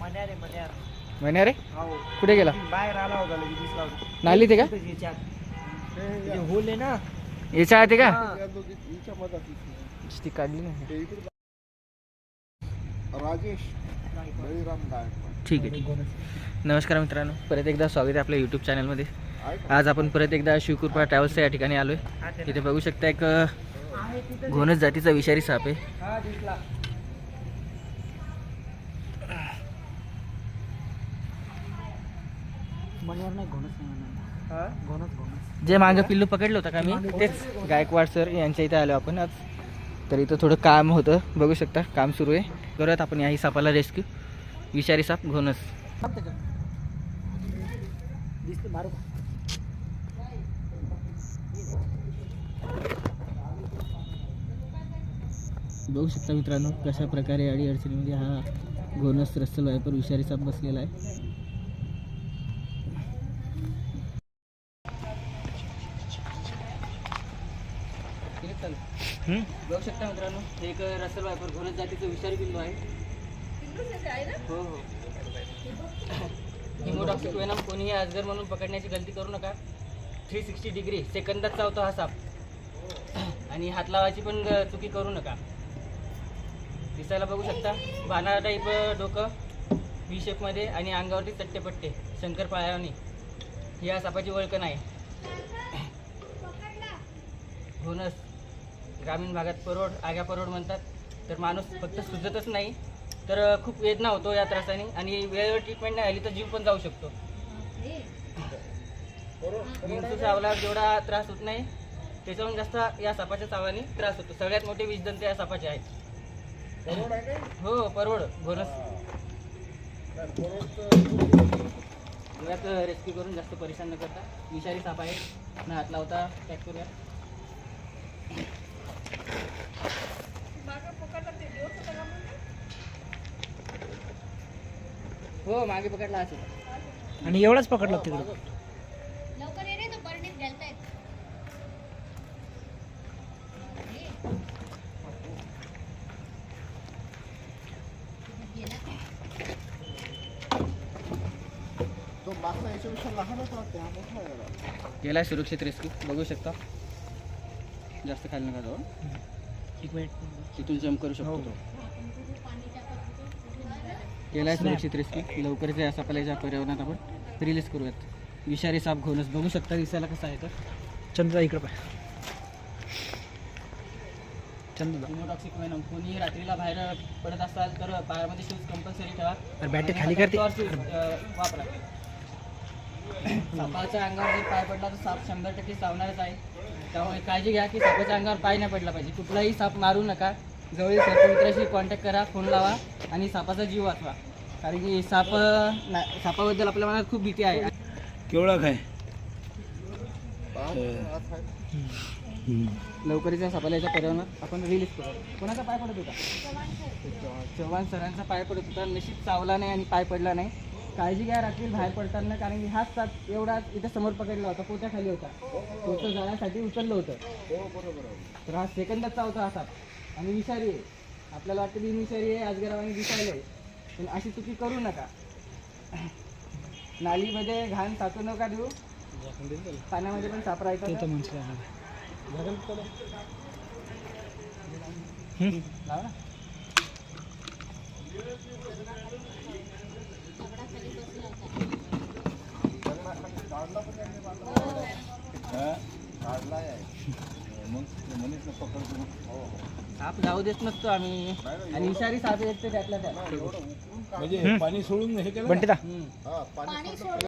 मन्या रे मन्या म्हणे रे हो कुठे गेला बाहेर आला होता लगेच दिसला होता नाली ते का. ते होल आहे ना याच्या आधी का हा. ती काढली नाही राजेश बळीराम गायकवाड ठीक आहे ठीक आहे. नमस्कार मित्रांनो परत एकदा स्वागत आहे आपल्या यूट्यूब चॅनलमध्ये आहे का? आज आपण परत एकदा शिवकृपा ट्रॅव्हल्सच्या या ठिकाणी आलो हा, आहे ते इथे बघू शकता एक तिथं. घोणस जातीचा विषारी साप आहे. हा? हा जे मागं पिल्लू पकडलं होतं का मी तेच. गायकवाड सर यांच्या इथे आलो आपण आज. तर इथं थोडं काम होतं. बघू शकता काम सुरू आहे. करूयात आपण याही सापाला रेस्क्यू. विषारी साप घोणस बघू शकता मित्रांनो कशा प्रकारे अडी अडचणीमध्ये हा घोणस रस्सल वायपर विषारी साप बसलेला आहे. बघू शकता मित्रांनो हे एक रस्सल वायपर घोणस जातीचं विषारी बिंदू आहे. हो हो. हिमोडॉक्सिक वेनम कोणीही अजगर म्हणून पकडण्याची गलती करू नका. थ्री सिक्स्टी डिग्री सेकंदात चावतो हा साप. आणि हात लावायची पण चुकी करू नका. दिसायला बघू शकता. बाणा टाईप डोकं व्ही शेपमध्ये आणि अंगावरती चट्टेपट्टे शंकर पायावनी ही या सापाची ओळख आहे घोणस ग्रामीण भागात परोड आग्या परोड म्हणतात. तर माणूस फक्त सुजतच नाही तर खूप वेदना होतो या त्रासाने आणि वेळेवर ट्रीटमेंट नाही आली तर जीव पण जाऊ शकतो. विंचू चावला जेवढा त्रास होत नाही त्याच्याहून जास्त या सापाच्या चावाने त्रास होतो. सगळ्यात मोठे विषदंत या सापाचे आहेत. बरोबर आहे काय? हो परवड. गोव्यात रेस्क्यू करून जास्त परेशान न करता विषारी साप आहे. ना हात लावता पॅक करूया. हो मागे पकडला असेल आणि एवढाच पकडला तिकडे लवकर ये रे तो बरणीत घालतायत तो मागचा याच्यापेक्षा लहानच वाटते हा मोठा आहे जरा. गेला सुरक्षित रेस्क्यू. बघू शकता. जास्त खाली नका जाऊ. एक मिनिट. तिथून जम्प करू शकतो. तो गेला सुरक्षित रेस्क्यू. लवकरच या सापाला पर्यावरणात आपण रिलीज करूयात. विषारी साप घोणस. बघू शकता दिसायला कसा आहे तर चंद्रा इकडे पाय. चंद्रा हिमोटॉक्सिक वेनम कोणी रात्रीला बाहेर पडत असाल तर पायामध्ये शूज कंपल्सरी ठेवा. बॅटरी खाली करते. वापरा. सापाच्या अंगावर जर पाय पडला तर साप शंभर टक्के चावणारच आहे. त्यामुळे काळजी घ्या की सापाच्या अंगावर पाय नाही पडला पाहिजे. कुठलाही साप मारू नका. जवळील सर्पमित्राशी कॉन्टॅक्ट करा फोन लावा आणि सापाचा जीव वाचवा. कारण की साप ना- सापाबद्दल आपल्या मनात खूप भीती आहे. केवढा काय. लवकरच या सापाला याच्या पर्यावरणात आपण रिलीज करू. कोणाचा पाय पडत होता? चव्हाण सरांचा पाय पडत होता. नशीब चावला नाही आणि पाय पडला नाही. काळजी घ्या रात्री बाहेर पडताना कारण की हाच साप एवढा इथे समोर पकडला होता पोत्याखाली होता. पोतं जाण्यासाठी उचललं होतं. तर हा सेकंदात चावतो हा साप आणि विषारी आहे. आपल्याला वाटतं बिन विषारी आहे आजगरावाने दिसायला आहे. पण अशी चुकी करू नका. नालीमध्ये घाण साचू नका देऊ. पाण्यामध्ये पण साप राहायचा लावा साप जाऊ देत नसतो आम्ही. आणि विषारी साप येते त्यातल्या त्यात. काढ म्हणजे पाणी सोडून हे केलं. हा पाणी सोडलं